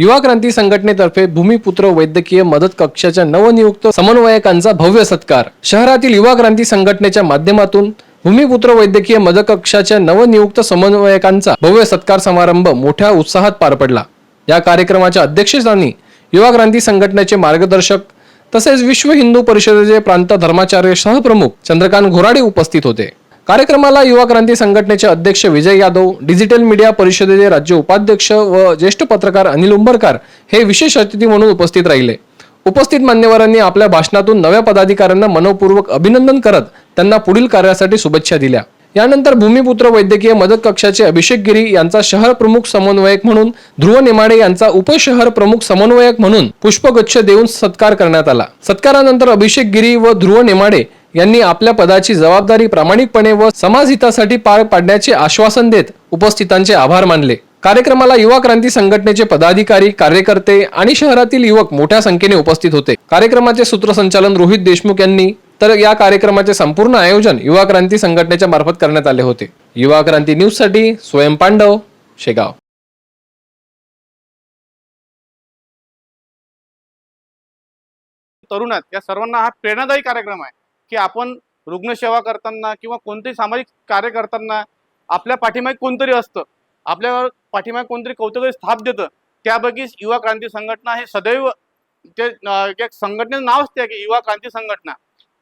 युवा क्रांती संघटनेतर्फे भूमिपुत्र वैद्यकीय मदत कक्षाच्या नवनियुक्त समन्वयकांचा भव्य सत्कार. शहरातील युवा क्रांती संघटनेच्या माध्यमातून भूमिपुत्र वैद्यकीय मदत कक्षाच्या नवनियुक्त समन्वयकांचा भव्य सत्कार समारंभ मोठ्या उत्साहात पार पडला. या कार्यक्रमाच्या अध्यक्षस्थानी युवा क्रांती संघटनेचे मार्गदर्शक तसेच विश्व हिंदू परिषदेचे प्रांत धर्माचार्य सहप्रमुख चंद्रकांत घोराडे उपस्थित होते. कार्यक्रमाला युवा क्रांती संघटनेचे अध्यक्ष विजय यादव डिजिटल मीडिया परिषदेचे राज्य उपाध्यक्ष व ज्येष्ठ पत्रकार अनिल उंबरकार हे विशेष अतिथी म्हणून उपस्थित राहिले. उपस्थित मान्यवरांनी आपल्या भाषणातून नव्या पदाधिकाऱ्यांना मनपूर्वक अभिनंदन करत त्यांना पुढील कार्यासाठी शुभेच्छा दिल्या. यानंतर भूमिपुत्र वैद्यकीय मदत कक्षाचे अभिषेक गिरी यांचा शहर प्रमुख समन्वयक म्हणून ध्रुव नेमाडे यांचा उपशहर प्रमुख समन्वयक म्हणून पुष्पगुच्छ देऊन सत्कार करण्यात आला. सत्कारानंतर अभिषेक गिरी व ध्रुव नेमाडे यांनी आपल्या पदाची जबाबदारी प्रामाणिकपणे व समाजहितासाठी पार पाडण्याचे आश्वासन देत उपस्थितांचे आभार मानले. कार्यक्रमाला युवा क्रांती संघटनेचे पदाधिकारी कार्यकर्ते आणि शहरातील युवक मोठ्या संख्येने उपस्थित होते. कार्यक्रमाचे सूत्रसंचालन रोहित देशमुख यांनी तर या कार्यक्रमाचे संपूर्ण आयोजन युवा क्रांती संघटनेच्या मार्फत करण्यात आले होते. युवा क्रांती न्यूजसाठी स्वयं पांडव शेगाव. तरुणात या सर्वांना हा प्रेरणादायी कार्यक्रम आहे. की आपण रुग्णसेवा करताना किंवा कोणतेही सामाजिक कार्य करताना आपल्या पाठीमागे कोणतरी असतं आपल्या पाठीमागे कोणतरी कौतुक स्थाप देतं त्यापैकी युवा क्रांती संघटना हे सदैव ते एक संघटनेचं नावच असते आहे की युवा क्रांती संघटना.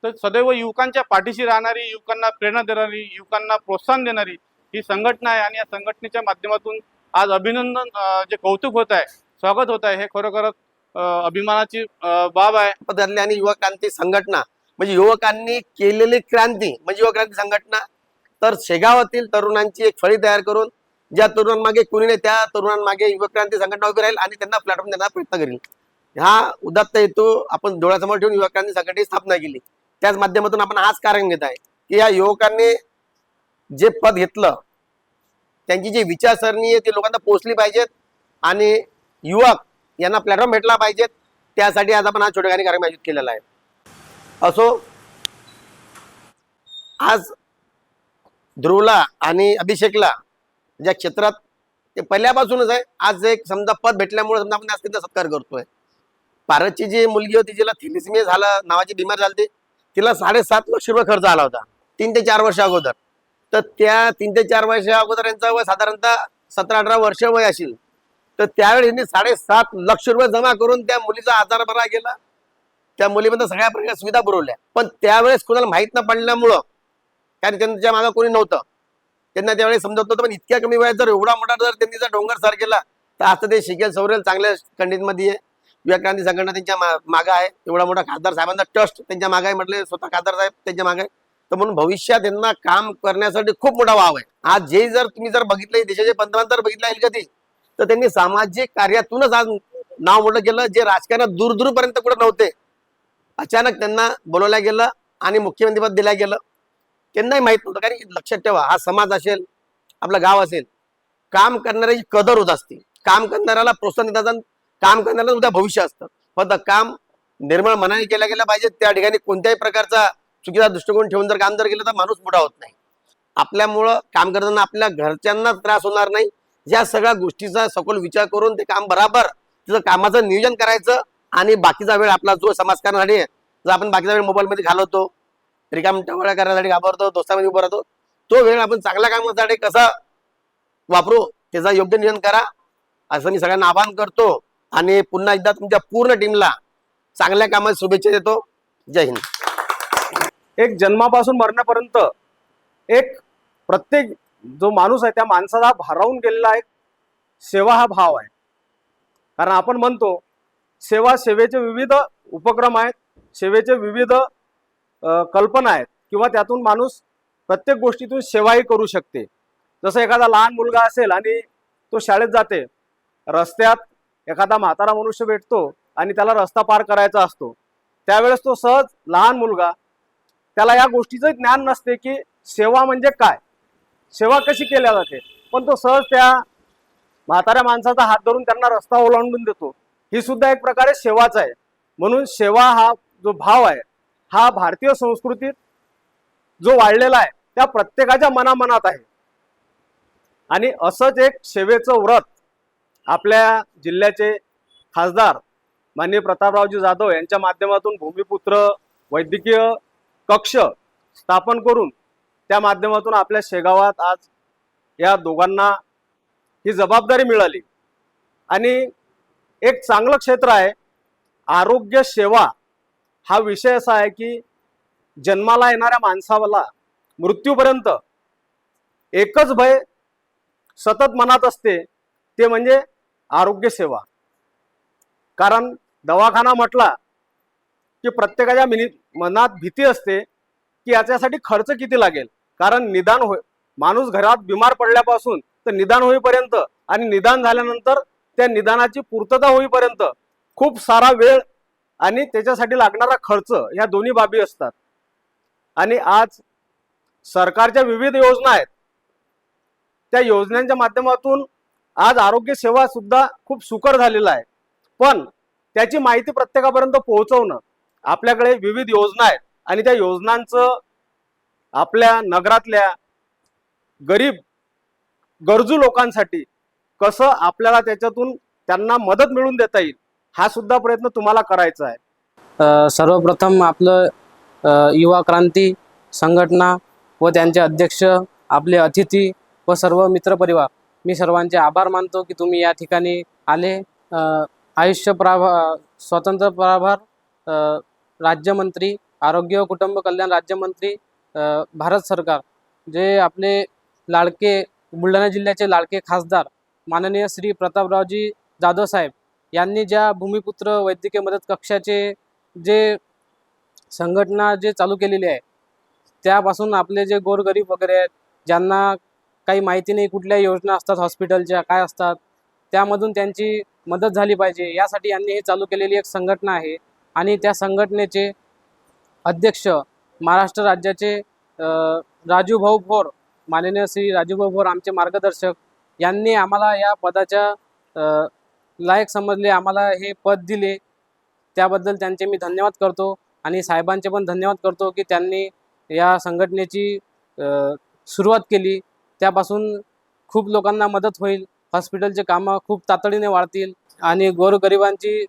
तर सदैव युवकांच्या पाठीशी राहणारी युवकांना प्रेरणा देणारी युवकांना प्रोत्साहन देणारी ही संघटना आहे आणि या संघटनेच्या माध्यमातून आज अभिनंदन जे कौतुक होत आहे स्वागत होत आहे हे खरोखरच अभिमानाची बाब आहे. आणि युवा क्रांती संघटना म्हणजे युवकांनी केलेली क्रांती म्हणजे युवा क्रांती संघटना तर शेगावातील तरुणांची एक फळी तयार करून ज्या तरुणांमागे कुणी नाही त्या तरुणांमागे युवक क्रांती संघटना उभी राहील आणि त्यांना प्लॅटफॉर्म देण्याचा प्रयत्न करेल. हा उदात्त हेतू आपण डोळ्यासमोर ठेवून युवा क्रांती संघटनेची स्थापना केली. त्याच माध्यमातून आपण हाच कारण घेत आहे की या युवकांनी जे पद घेतलं त्यांची जी विचारसरणी आहे ती लोकांना पोहोचली पाहिजेत आणि युवक यांना प्लॅटफॉर्म भेटला पाहिजेत. त्यासाठी आज आपण हा छोट्या कार्यक्रम आयोजित केलेला आहे. असो. आज ध्रुवला आणि अभिषेकला ज्या क्षेत्रात ते पहिल्यापासूनच आहे आज एक समजा पद भेटल्यामुळे समजा आपण त्यांचा सत्कार करतोय. पारसची जी मुलगी होती जिला थिलिसमिया झाला नावाची बिमार झाली तिला साडेसात लक्ष रुपये खर्च आला होता तीन ते चार वर्ष अगोदर. तर त्या तीन ते चार वर्ष अगोदर यांचा वय साधारणतः सतरा अठरा वर्ष वय असेल. तर त्यावेळी यांनी साडेसात लक्ष रुपये जमा करून त्या मुलीचा आजार बरा गेला. त्या मुलीमध्ये सगळ्या प्रकारच्या सुविधा पुरवल्या. पण त्यावेळेस कुणाला माहीत न पडल्यामुळं कारण त्यांच्या मागं कोणी नव्हतं. त्यांना त्यावेळेस समजत नव्हतं पण इतक्या कमी वयात जर एवढा मोठा जर त्यांनी जर डोंगर सर केला तर आता ते शिकेल सवरेल चांगल्या कंडिशनमध्ये आहे. युवा क्रांती संघटना त्यांच्या मागं आहे. एवढा मोठा खासदार साहेबांचा ट्रस्ट त्यांच्या मागे आहे म्हटले स्वतः खासदार साहेब त्यांच्या मागे आहे. तर म्हणून भविष्यात त्यांना काम करण्यासाठी खूप मोठा वाव आहे. आज जे जर तुम्ही जर बघितलं देशाचे पंतप्रधान जर बघितलं येईल कधी तर त्यांनी सामाजिक कार्यातूनच आज नाव मोठं केलं जे राजकारणात दूरदूरपर्यंत कुठं कुठे नव्हते. अचानक त्यांना बोलवलं गेलं आणि मुख्यमंत्रीपद दिलं गेलं. त्यांनाही माहीत नव्हतं. कारण लक्षात ठेवा हा समाज असेल आपलं गाव असेल काम करणाऱ्याची कदर होत असते. काम करणाऱ्याला प्रोत्साहन देतात काम करणाऱ्याला उद्या भविष्य असतं. फक्त काम निर्मळ मनाने केलं गेलं पाहिजे. त्या ठिकाणी कोणत्याही प्रकारचा चुकीचा दृष्टिकोन ठेवून जर काम जर केलं तर माणूस मोठा होत नाही. आपल्यामुळं काम करताना आपल्या घरच्यांना त्रास होणार नाही. या सगळ्या गोष्टीचा सखोल विचार करून ते काम बराबर तिचं कामाचं नियोजन करायचं आणि बाकीचा वेळ आपला जो समाजकारणासाठी जर आपण बाकीचा वेळ मोबाईलमध्ये घालवतो रिकाम टवळ्या करण्यासाठी घाबरतो दोस्तामध्ये उभं राहतो तो वेळ आपण चांगल्या कामासाठी कसा वापरू त्याचा योग्य नियोजन करा. असं मी सगळ्यांना आवाहन करतो. आणि पुन्हा एकदा तुमच्या पूर्ण टीमला चांगल्या कामात शुभेच्छा देतो. जय हिंद. एक जन्मापासून मरण्यापर्यंत एक प्रत्येक जो माणूस आहे त्या माणसाला भारावून गेलेला एक सेवा हा भाव आहे. कारण आपण म्हणतो सेवा सेवेचे विविध उपक्रम आहेत सेवेचे विविध कल्पना आहेत किंवा त्यातून माणूस प्रत्येक गोष्टीतून सेवाही करू शकते. जसं एखादा लहान मुलगा असेल आणि तो शाळेत जाते रस्त्यात एखादा म्हातारा मनुष्य भेटतो आणि त्याला रस्ता पार करायचा असतो त्यावेळेस तो सहज लहान मुलगा त्याला या गोष्टीचं ज्ञान नसते की सेवा म्हणजे काय? सेवा कशी केल्या जाते? पण तो सहज त्या म्हाताऱ्या माणसाचा हात धरून त्यांना रस्ता ओलांडून देतो. ही सुद्धा एक प्रकारे सेवाच आहे. म्हणून सेवा हा जो भाव आहे हा भारतीय संस्कृतीत जो वाढलेला आहे त्या प्रत्येकाच्या मनामनात आहे. आणि असंच एक सेवेचं व्रत आपल्या जिल्ह्याचे खासदार माननीय प्रतापरावजी जाधव यांच्या माध्यमातून भूमिपुत्र वैद्यकीय कक्ष स्थापन करून त्या माध्यमातून आपल्या शेगावात आज या दोघांना ही जबाबदारी मिळाली. आणि एक चांगलं क्षेत्र आहे. आरोग्य सेवा हा विषय असा आहे की जन्माला येणाऱ्या माणसाला मृत्यूपर्यंत एकच भय सतत मनात असते ते म्हणजे आरोग्य सेवा. कारण दवाखाना म्हटला की प्रत्येकाच्या मिनी मनात भीती असते की याच्यासाठी खर्च किती लागेल? कारण निदान होय माणूस घरात बिमार पडल्यापासून तर निदान होईपर्यंत आणि निदान झाल्यानंतर त्या निदानाची पूर्तता होईपर्यंत खूप सारा वेळ आणि त्याच्यासाठी लागणारा खर्च ह्या दोन्ही बाबी असतात. आणि आज सरकारच्या विविध योजना आहेत. त्या योजनांच्या माध्यमातून आज आरोग्य सेवा सुद्धा खूप सुकर झालेला आहे. पण त्याची माहिती प्रत्येकापर्यंत पोहोचवणं आपल्याकडे विविध योजना आहेत. आणि त्या योजनांचं आपल्या नगरातल्या गरीब गरजू लोकांसाठी कसं आपल्याला त्याच्यातून त्यांना मदत मिळवून देता येईल हा सुद्धा प्रयत्न तुम्हाला करायचा आहे. सर्वप्रथम आपलं युवा क्रांती संघटना व त्यांचे अध्यक्ष आपले अतिथी व सर्व मित्रपरिवार मी सर्वांचे आभार मानतो की तुम्ही या ठिकाणी आले. आयुष्य प्राभा स्वतंत्र प्रभार राज्यमंत्री आरोग्य व कुटुंब कल्याण राज्यमंत्री भारत सरकार जे आपले लाडके बुलढाणा जिल्ह्याचे लाडके खासदार माननीय श्री प्रतापरावजी जाधव साहेब यांनी ज्या भूमिपुत्र वैद्यकीय मदत कक्षाचे जे संघटना जे चालू केलेली आहे त्यापासून आपले जे गोरगरीब वगैरे आहेत ज्यांना काही माहिती नाही कुठल्या योजना असतात हॉस्पिटलच्या काय असतात त्यामधून त्यांची मदत झाली पाहिजे. यासाठी यांनी हे चालू केलेली एक संघटना आहे आणि त्या संघटनेचे अध्यक्ष महाराष्ट्र राज्याचे राजूभाऊ भोर माननीय श्री राजूभाऊ भोर आमचे मार्गदर्शक यांनी आम्हाला या पदाच्या लायक समजले आम्हाला हे पद दिले. त्याबद्दल त्यांचे मी धन्यवाद करतो आणि साहेबांचे पण धन्यवाद करतो की त्यांनी या संघटनेची सुरुवात केली. त्यापासून खूप लोकांना मदत होईल. हॉस्पिटलचे कामं खूप तातडीने वाढतील आणि गोरगरिबांची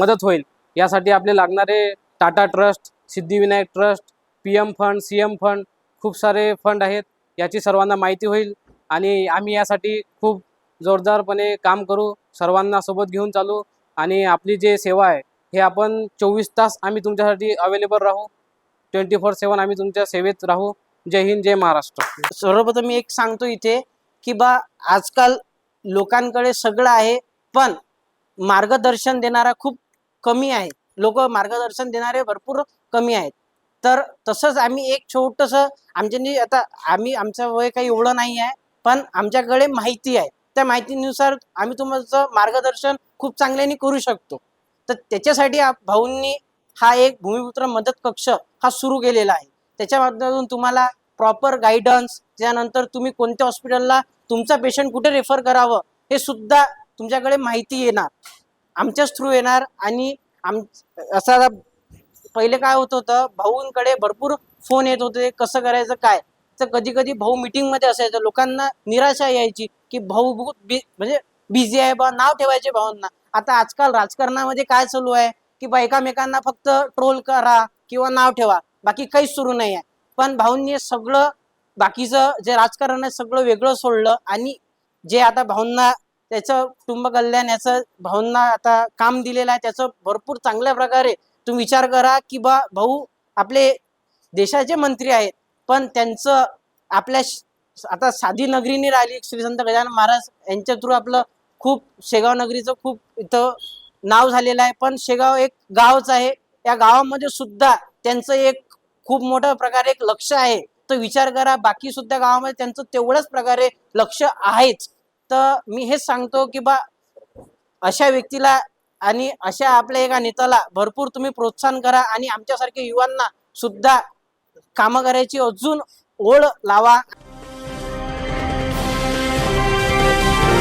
मदत होईल. यासाठी आपले लागणारे Tata trust Siddhivinayak trust P M fund C M fund खूप सारे फंड आहेत. याची सर्वांना माहिती होईल. आणि आम्ही यासाठी खूप जोरदारपणे काम करू सर्वांना सोबत घेऊन चालू आणि आपली जे सेवा आहे हे आपण चोवीस तास आम्ही तुमच्यासाठी अवेलेबल राहू. ट्वेंटी फोर सेवन आम्ही तुमच्या सेवेत राहू. जय हिंद जय महाराष्ट्र. सर्वप्रथम मी एक सांगतो इथे की बा आजकाल लोकांकडे सगळं आहे पण मार्गदर्शन देणारा खूप कमी आहे. लोक मार्गदर्शन देणारे भरपूर कमी आहेत. तर तसंच आम्ही एक छोटंसं आमच्यानी आता आम्ही आमचं वय काही एवढं नाही आहे पण आमच्याकडे माहिती आहे. त्या माहितीनुसार आम्ही तुमचं मार्गदर्शन खूप चांगल्याने करू शकतो. तर त्याच्यासाठी भाऊंनी हा एक भूमिपुत्र मदत कक्ष हा सुरू केलेला आहे. त्याच्या माध्यमातून तुम्हाला प्रॉपर गायडन्स त्यानंतर तुम्ही कोणत्या हॉस्पिटलला तुमचा पेशंट कुठे रेफर करावं हे सुद्धा तुमच्याकडे माहिती येणार. आमच्याच थ्रू येणार आणि आम असा पहिले काय होत होतं भाऊंकडे भरपूर फोन येत होते कसं करायचं काय? तर कधी कधी भाऊ मीटिंगमध्ये असायचं. लोकांना निराशा यायची की भाऊ बहुत म्हणजे बिझी आहे बा नाव ठेवायचे भाऊंना आता आजकाल राजकारणामध्ये काय चालू आहे? की बा एकामेकांना फक्त ट्रोल करा किंवा नाव ठेवा. बाकी काहीच सुरू नाही आहे. पण भाऊंनी सगळं बाकीचं जे राजकारण आहे सगळं वेगळं सोडलं आणि जे आता भाऊंना त्याचं कुटुंब कल्याण याचं भाऊंना आता काम दिलेलं आहे त्याचं भरपूर चांगल्या प्रकारे तुम्ही विचार करा की बा भाऊ आपले देशाचे मंत्री आहेत. पण त्यांचं आपल्या आता साधी नगरीने राहिली श्री संत गजानन महाराज यांच्या थ्रू आपलं खूप शेगाव नगरीचं खूप इथं नाव झालेलं आहे. पण शेगाव एक गावच आहे. या गावामध्ये सुद्धा त्यांचं एक खूप मोठ्या प्रकारे एक लक्ष आहे. तर विचार करा बाकी सुद्धा गावामध्ये त्यांचं तेवढंच प्रकारे लक्ष आहेच. तर मी हेच सांगतो की बा अशा व्यक्तीला आणि अशा आपल्या एका नेत्याला भरपूर तुम्ही प्रोत्साहन करा आणि आमच्यासारख्या युवांना सुद्धा कामं करायची अजून ओढ लावा.